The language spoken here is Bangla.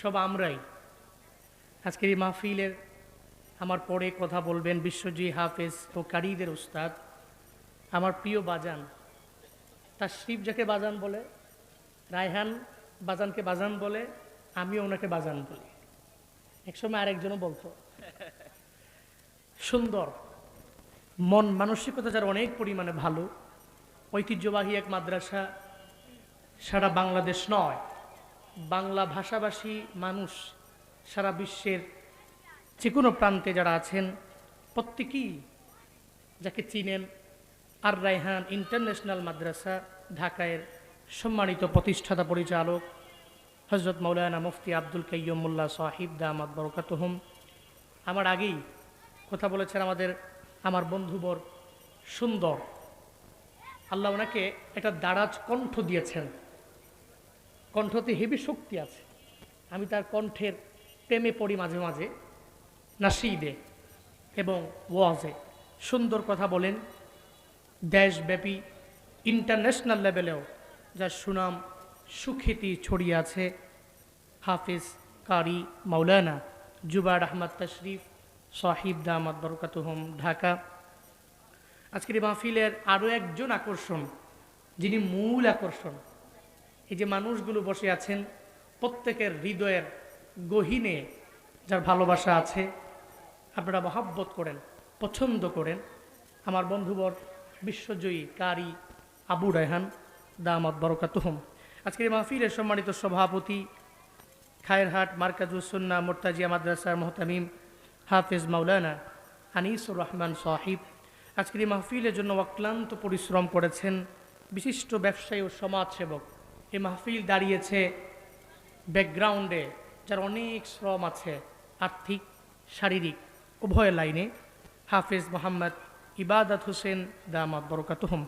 সব আমরাই। আজকের এই মাহফিলের আমার পরে কথা বলবেন বিশ্বজি হাফেজ ও কারিদের উস্তাদ। আমার প্রিয় বাজান তার শিব যাকে বাজান বলে, রায়হান বাজানকে বাজান বলে, আমিও ওনাকে বাজান বলি। একসময় আরেকজনও বলতো, সুন্দর, মন মানসিকতা যার অনেক পরিমাণে ভালো, ঐতিহ্যবাহী এক মাদ্রাসা সারা বাংলাদেশ নয়। বাংলা ভাষাভাষী মানুষ সারা বিশ্বের যে কোনো প্রান্তে যারা আছেন, প্রত্যেকেই যাকে চিনেন আর রায়হান ইন্টারন্যাশনাল মাদ্রাসা, ঢাকায়ের সম্মানিত প্রতিষ্ঠাতা পরিচালক হজরত মৌলানা মুফতি আব্দুল কাইয়ুমুল্লাহ সাহিব দামাদ বরকাতহম। আমার আগেই কথা বলেছেন আমাদের, আমার বন্ধুবর সুন্দর। আল্লাহ ওনাকে একটা দারাজ কণ্ঠ দিয়েছেন। কণ্ঠতে হেবি শক্তি আছে। আমি তার কণ্ঠের প্রেমে পড়ি মাঝে মাঝে, নাসিদে এবং ওয়াজে। সুন্দর কথা বলেন দেশব্যাপী ইন্টারন্যাশনাল লেভেলেও যার সুনাম সুখ্যাতি ছড়িয়ে আছে হাফিজ কারি মাওলানা জুবার আহমদ তশরিফ সাহিব দামাদ বরকাতুহম ঢাকা। আজকের মাহফিলের আরও একজন আকর্ষণ, যিনি মূল আকর্ষণ এই যে মানুষগুলো বসে আছেন, প্রত্যেকের হৃদয়ের গহীনে যার ভালোবাসা আছে, আপনারা মহাব্বত করেন, পছন্দ করেন। আমার বন্ধুবর বিশ্বজয়ী কারি আবু রায়হান দামাদ বরকাতুহম। আজকের এই মাহফিলের সম্মানিত সভাপতি খায়েরহাট মার্কাজুসন্না মোর্তাজিয়া মাদ্রাসার মোহতামিম হাফেজ মাওলানা আনিসুর রহমান সাহিব। আজকের এই মাহফিলের জন্য অক্লান্ত পরিশ্রম করেছেন বিশিষ্ট ব্যবসায়ী ও সমাজসেবক এই মাহফিল দাঁড়িয়েছে ব্যাকগ্রাউন্ডে যার অনেক শ্রম আছে, আর্থিক, শারীরিক, উভয় লাইনে। হাফেজ মোহাম্মদ ইবাদত হোসেন, দামাত বরকাতুহম।